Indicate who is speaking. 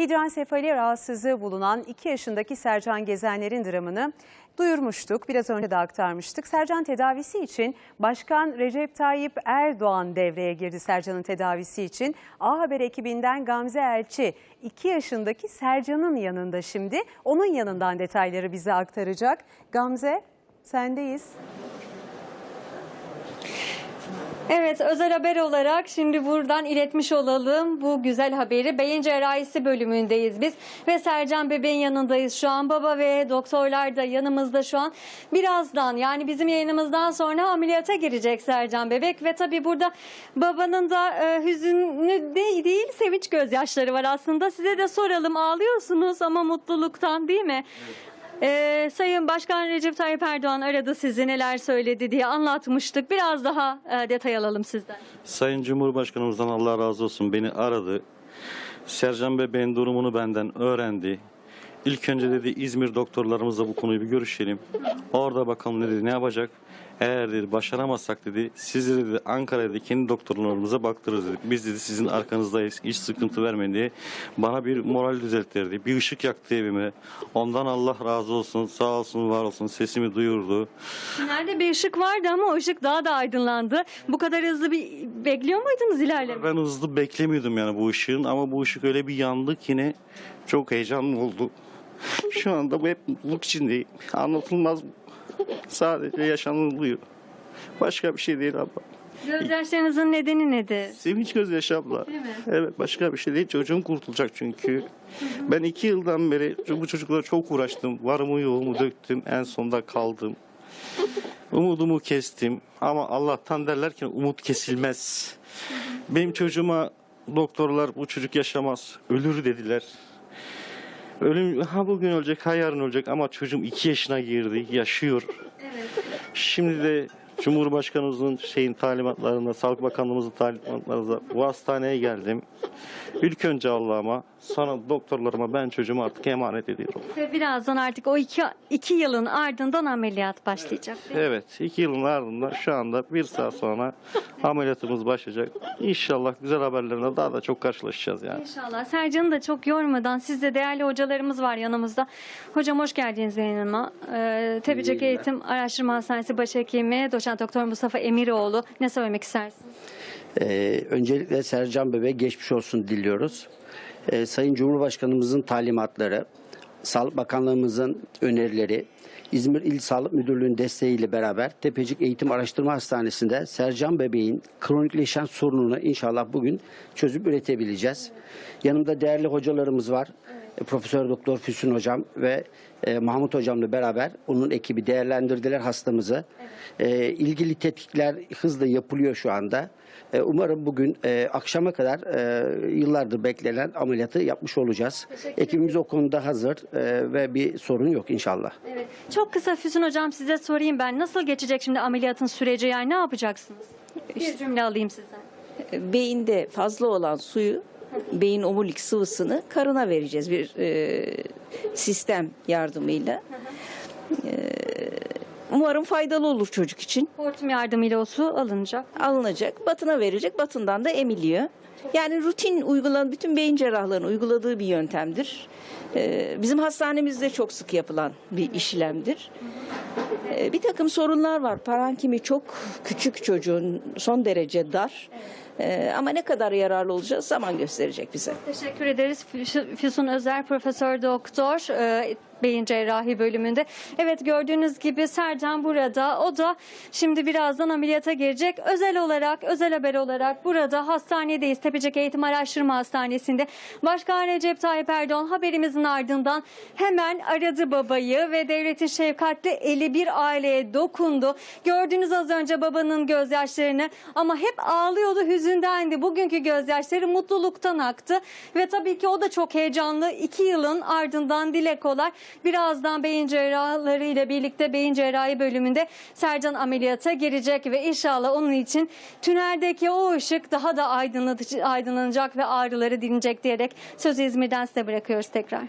Speaker 1: Hidransefali rahatsızlığı bulunan 2 yaşındaki Sercan Gezenler'in dramını duyurmuştuk. Biraz önce de aktarmıştık. Sercan tedavisi için Başkan Recep Tayyip Erdoğan devreye girdi Sercan'ın tedavisi için. A Haber ekibinden Gamze Elçi 2 yaşındaki Sercan'ın yanında şimdi. Onun yanından detayları bize aktaracak. Gamze sendeyiz.
Speaker 2: Evet özel haber olarak şimdi buradan iletmiş olalım bu güzel haberi. Beyin cerrahisi bölümündeyiz biz ve Sercan bebeğin yanındayız şu an. Baba ve doktorlar da yanımızda şu an. Birazdan yani bizim yayınımızdan sonra ameliyata girecek Sercan bebek ve tabii burada babanın da e, hüzünlü de- değil sevinç gözyaşları var aslında. Size de soralım ağlıyorsunuz ama mutluluktan değil mi? Ee, Sayın Başkan Recep Tayyip Erdoğan aradı sizi neler söyledi diye anlatmıştık. Biraz daha e, detay alalım sizden.
Speaker 3: Sayın Cumhurbaşkanımızdan Allah razı olsun beni aradı. Sercan Bebeğin durumunu benden öğrendi. İlk önce dedi İzmir doktorlarımızla bu konuyu bir görüşelim. Orada bakalım dedi ne yapacak. Eğer dedi başaramazsak dedi sizi dedi Ankara'da kendi doktorlarımıza baktırırız dedi. Biz dedi sizin arkanızdayız hiç sıkıntı vermeyin diye bana bir moral düzelttirdi. Bir ışık yaktı evime. Ondan Allah razı olsun sağ olsun var olsun sesimi duyurdu.
Speaker 2: Nerede bir ışık vardı ama o ışık daha da aydınlandı. Bu kadar hızlı bir bekliyor muydunuz ilerleme?
Speaker 3: Ben hızlı beklemiyordum yani bu ışığın ama bu ışık öyle bir yandı ki ne çok heyecanlı oldu. Şu anda bu hep mutluluk içindeyim. Anlatılmaz sadece yaşanılıyor. Başka bir şey değil abla.
Speaker 2: Gözyaşlarınızın nedeni nedir?
Speaker 3: Sevinç gözyaşı abla.
Speaker 2: Değil mi?
Speaker 3: Evet başka bir şey değil. Çocuğum kurtulacak çünkü. Ben iki yıldan beri bu çocuklara çok uğraştım. Varımı yoğumu döktüm. En sonda kaldım. Umudumu kestim. Ama Allah'tan derler ki umut kesilmez. Benim çocuğuma doktorlar bu çocuk yaşamaz. Ölür dediler. Ölüm ha bugün ölecek ha yarın ölecek ama çocuğum iki yaşına girdi. Yaşıyor. Şimdi de Cumhurbaşkanımızın şeyin talimatlarında, Sağlık Bakanlığımızın talimatlarında bu hastaneye geldim. İlk önce Allah'ıma, sonra doktorlarıma ben çocuğumu artık emanet ediyorum.
Speaker 2: Ve birazdan artık o iki, iki yılın ardından ameliyat başlayacak. mi?
Speaker 3: Evet, iki yılın ardından şu anda bir saat sonra ameliyatımız başlayacak. İnşallah güzel haberlerine daha da çok karşılaşacağız yani.
Speaker 2: İnşallah. Sercan'ı da çok yormadan sizde değerli hocalarımız var yanımızda. Hocam hoş geldiniz yayınıma. Ee, Tepecik Eğitim Araştırma Hastanesi Başhekimi Doçent Doktor Mustafa Emiroğlu. Ne söylemek istersiniz?
Speaker 4: Ee, öncelikle Sercan Bebek'e geçmiş olsun diliyoruz. Ee, Sayın Cumhurbaşkanımızın talimatları, Sağlık Bakanlığımızın önerileri, İzmir İl Sağlık Müdürlüğü'nün desteğiyle beraber Tepecik Eğitim Araştırma Hastanesi'nde Sercan Bebek'in kronikleşen sorununu inşallah bugün çözüp üretebileceğiz. Yanımda değerli hocalarımız var. E, Profesör Doktor Füsun Hocam ve e, Mahmut Hocam'la beraber onun ekibi değerlendirdiler hastamızı. E, ilgili tetkikler hızla yapılıyor şu anda. E, Umarım bugün e, akşama kadar e, yıllardır beklenen ameliyatı yapmış olacağız. Ekibimiz o konuda hazır e, ve bir sorun yok inşallah.
Speaker 2: Evet. Çok kısa Füsun Hocam size sorayım ben. Nasıl geçecek şimdi ameliyatın süreci yani ne yapacaksınız? Bir cümle alayım sizden.
Speaker 5: beyinde fazla olan suyu beyin omurilik sıvısını karına vereceğiz bir e, sistem yardımıyla. E, umarım faydalı olur çocuk için.
Speaker 2: Hortum yardımıyla o su alınacak.
Speaker 5: Alınacak, batına verecek, batından da emiliyor. Yani rutin uygulanan bütün beyin cerrahlarının uyguladığı bir yöntemdir. E, bizim hastanemizde çok sık yapılan bir işlemdir. E, bir takım sorunlar var. Parankimi çok küçük çocuğun son derece dar. E, ama ne kadar yararlı olacağız zaman gösterecek bize.
Speaker 2: Teşekkür ederiz Füsun- Özer Profesör Doktor e, Beyin Cerrahi bölümünde. Evet gördüğünüz gibi Sercan burada. O da şimdi birazdan ameliyata girecek. Özel olarak, özel haber olarak burada hastanedeyiz. Tepecik Eğitim Araştırma Hastanesi'nde. Başkan Recep Tayyip Erdoğan haberimizin ardından hemen aradı babayı ve devletin şefkatli eli bir aileye dokundu. Gördünüz az önce babanın gözyaşlarını ama hep ağlıyordu, hüzündendi. Bugünkü gözyaşları mutluluktan aktı ve tabii ki o da çok heyecanlı. İki yılın ardından dile kolay. Birazdan beyin cerrahları ile birlikte beyin cerrahi bölümünde Sercan ameliyata girecek ve inşallah onun için tüneldeki o ışık daha da aydınlanacak ve ağrıları dinecek diyerek sözü İzmir'den size bırakıyoruz tekrar.